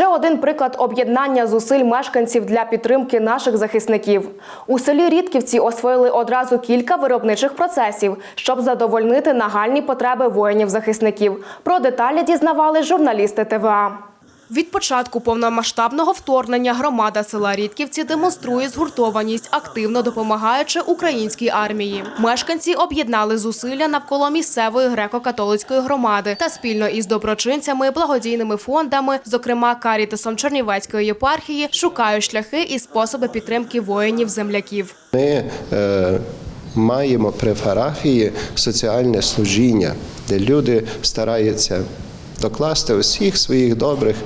Ще один приклад об'єднання зусиль мешканців для підтримки наших захисників. У селі Рідківці освоїли одразу кілька виробничих процесів, щоб задовольнити нагальні потреби воїнів-захисників. Про деталі дізнавали журналісти ТВА. Від початку повномасштабного вторгнення громада села Рідківці демонструє згуртованість, активно допомагаючи українській армії. Мешканці об'єднали зусилля навколо місцевої греко-католицької громади та спільно із доброчинцями, благодійними фондами, зокрема Карітасом Чернівецької єпархії, шукають шляхи і способи підтримки воїнів-земляків. Ми е, маємо при парафії соціальне служіння, де люди стараються докласти усіх своїх добрих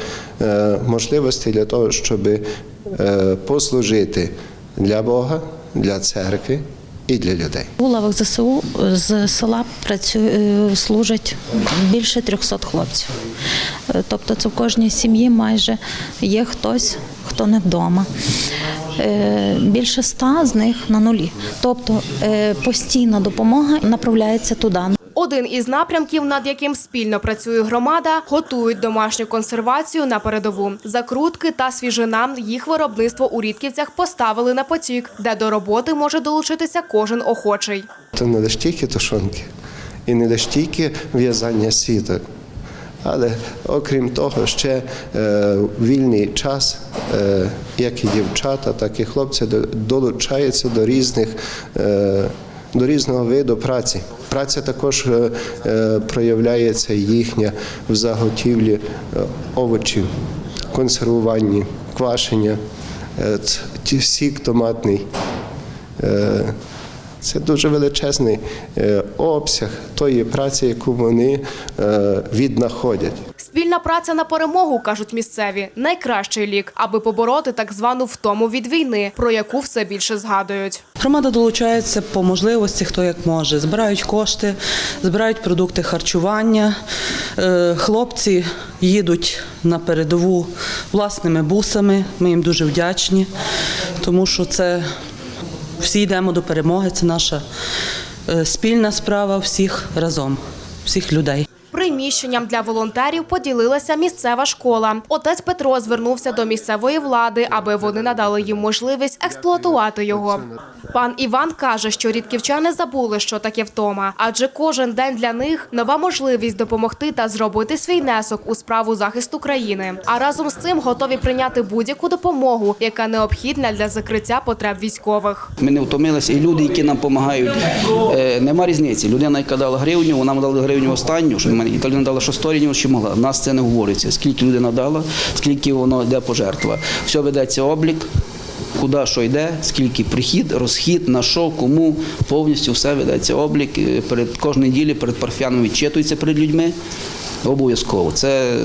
е, можливостей для того, щоб е, послужити для Бога, для церкви і для людей. У лавах ЗСУ з села працює, е, служать більше 300 хлопців. Тобто це в кожній сім'ї майже є хтось, хто не вдома. Більше ста з них на нулі. Тобто постійна допомога направляється туди. Один із напрямків, над яким спільно працює громада, готують домашню консервацію на передову. Закрутки та свіжина їх виробництво у Рідківцях поставили на потік, де до роботи може долучитися кожен охочий. Це не тільки тушонки і не тільки в'язання сіток. Але окрім того, ще е, вільний час, е, як і дівчата, так і хлопці до- долучаються до різних. Е, до різного виду праці. Праця також е, е, проявляється їхня в заготівлі е, овочів, консервуванні, квашення, сік томатний. Це дуже величезний обсяг тої праці, яку вони віднаходять. Спільна праця на перемогу, кажуть місцеві, найкращий лік, аби побороти так звану втому від війни, про яку все більше згадують. Громада долучається по можливості, хто як може. Збирають кошти, збирають продукти харчування. Е, Хлопці їдуть на передову власними бусами. Ми їм дуже вдячні, тому що це всі йдемо до перемоги. Це наша е, спільна справа всіх разом, всіх людей. Приміщенням для волонтерів поділилася місцева школа. Отець Петро звернувся до місцевої влади, аби вони надали їм можливість експлуатувати його. Пан Іван каже, що рідківчани забули, що таке втома, адже кожен день для них нова можливість допомогти та зробити свій внесок у справу захисту країни. А разом з цим готові прийняти будь-яку допомогу, яка необхідна для закриття потреб військових. Ми не втомилися, і люди, які нам допомагають, е, нема різниці. Людина, яка дала гривню, вона дала гривню останню, що мені та Італія дала що 100 гривень, що могла. В нас це не говориться. Скільки людина дала, скільки воно йде пожертва. Все ведеться облік. Куди що йде, скільки прихід, розхід, на що, кому, повністю все ведеться облік. Е, Перед кожної ділі перед парфяном відчитується перед людьми. Обов'язково. Це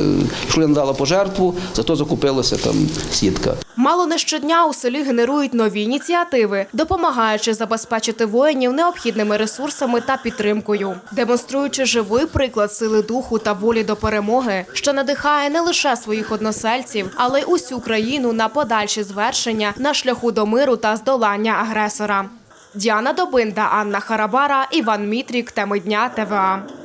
якщо людина дала пожертву, зато закупилася там сітка. Мало не щодня у селі генерують нові ініціативи, допомагаючи забезпечити воїнів необхідними ресурсами та підтримкою, демонструючи живий приклад сили духу та волі до перемоги, що надихає не лише своїх односельців, але й усю країну на подальші звершення на шляху до миру та здолання агресора. Діана Добинда, Анна Харабара, Іван Мітрік. Теми дня ТВА.